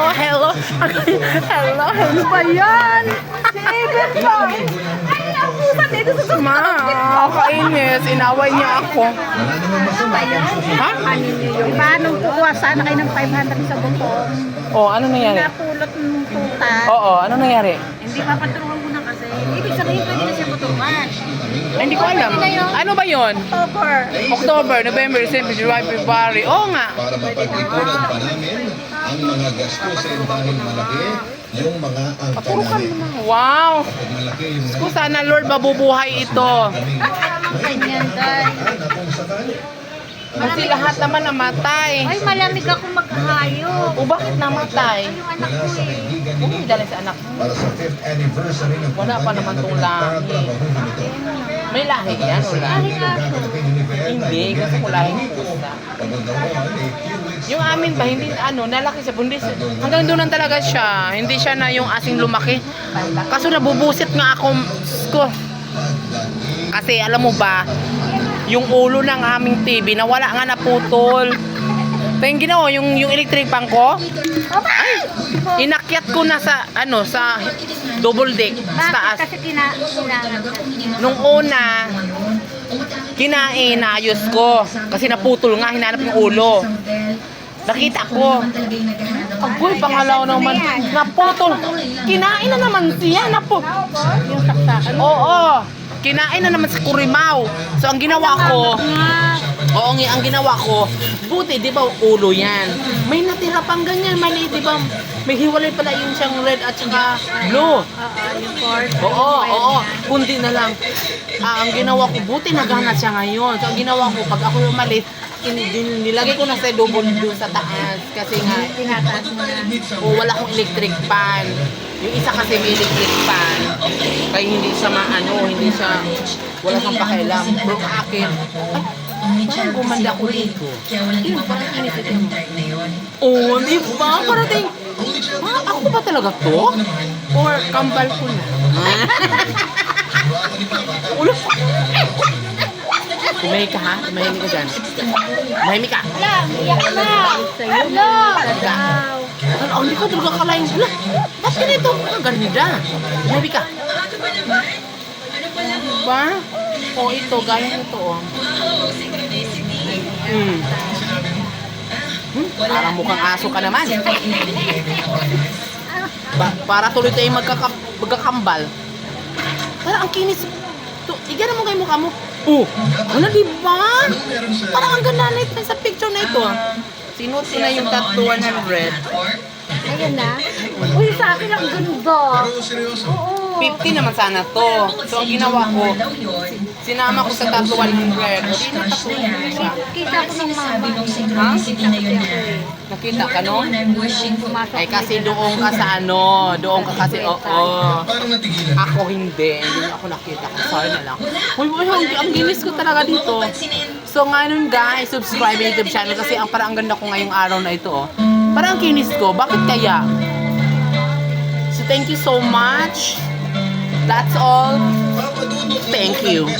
Hello, hello. hello, hello ba yan? Eben pa. Ay, napusan dito sa Ma, kainis. Inaway niya ako. Ha? Di ba, nung kukuha sana kayo ng 500 sa butong, Oh, ano nangyari? napulot ng tuta, Oo, ano nangyari? hindi papatulungan mo na kasi. Ibig sabihin, pwede na siya matulungan. Ay, hindi ko alam. Ano ba yon? October. October, November, December, January, February. Oo nga. para mapag-ipunan pa namin ang mga gastusin dahil malaki yung mga angka namin. Wow. Malaki Kung sana Lord mabubuhay ito. Ganyan, guys. Kasi lahat naman namatay. Ay, malamig ako magkahayop. O bakit namatay? Yung anak ko eh. Dala sa anak mo. para sa 5th anniversary ng Wala pa naman tong lahi. May lahi yan o lahi? Ay, aso. Hindi, gusto ko ay weeks Yung amin ba, hindi ano, nalaki siya, bundis. Hanggang doon lang talaga siya. Hindi siya na yung asing lumaki. Kaso nabubusit nga ako. Ko. Kasi alam mo ba, yung ulo ng aming TV nawala nga naputol. Yung ginawa, yung, yung electric pan ko, ay, inakyat ko na sa, ano, sa double deck, sa Bakit? taas. Kasi kina, kailangan ko. Nung una, kinain, naayos ko. Kasi naputol nga, hinanap yung ulo. Nakita ko. Agoy, pangalaw naman. Naputol. Kinain na naman siya. Napo. Yung saksakan. Oo. Kinain na naman sa kurimaw. So, ang ginawa ko, oo, nga, ang ginawa ko, buti, di ba, ulo yan. May natira pang ganyan, maliit, di ba? May hiwalay pala yung siyang red at saka blue. Oo, yung. Oo, oo. Kundi na lang. Ah, ang ginawa ko, buti naghanap siya ngayon. So, ang ginawa ko, pag ako umalis, in, nilagay ko na sa double doon sa taas. Kasi nga, Tinataas mo na. o wala akong electric pan. Yung isa kasi may electric pan. Kaya hindi siya maano, hindi siya, wala siyang pakialam. Pero akin, ay, parang gumanda ko dito. Yun, parang inisip mo. Oo, di ba? Parang ting, ah, ako ba talaga to? Or kambal ko na? Ulo. Tumahimik ka ha? Tumahimik ka dyan. Tumahimik ka. Wala, iyak na. Wala. Oh, hindi ko talaga kalain. Wala, ba't ganito? Ang ganda. Tumahimik ka. Diba? O ito, gaya nito oh. Hmm. Hmm, parang mukhang aso ka naman. Ba, para tuloy tayong magkaka, magkakambal. Parang ang kinis. To, igana mo kay mukha mo. Oh, ano di ba? Parang ang ganda na ito sa picture na ito. Sinuot ko na yung tattoo 100. Ayan na. Uy, sa akin ang ganda. Oo. 50 naman sana to. So, ang ginawa ko, sinama ko sa tattoo 100. Hindi na tattoo na siya. Kita ko ng mama. Ha? Nakita ka no? Ay kasi doon ka sa ano, doon ka kasi, oo. Parang natigilan. Ako hindi, hindi ako nakita ko. Sorry na lang. Uy, uy, ang, ang ginis ko talaga dito. So ngayon guys, subscribe yung YouTube channel kasi ang parang ang ganda ko ngayong araw na ito. Oh. Parang ang kinis ko, bakit kaya? So thank you so much. That's all. Thank you.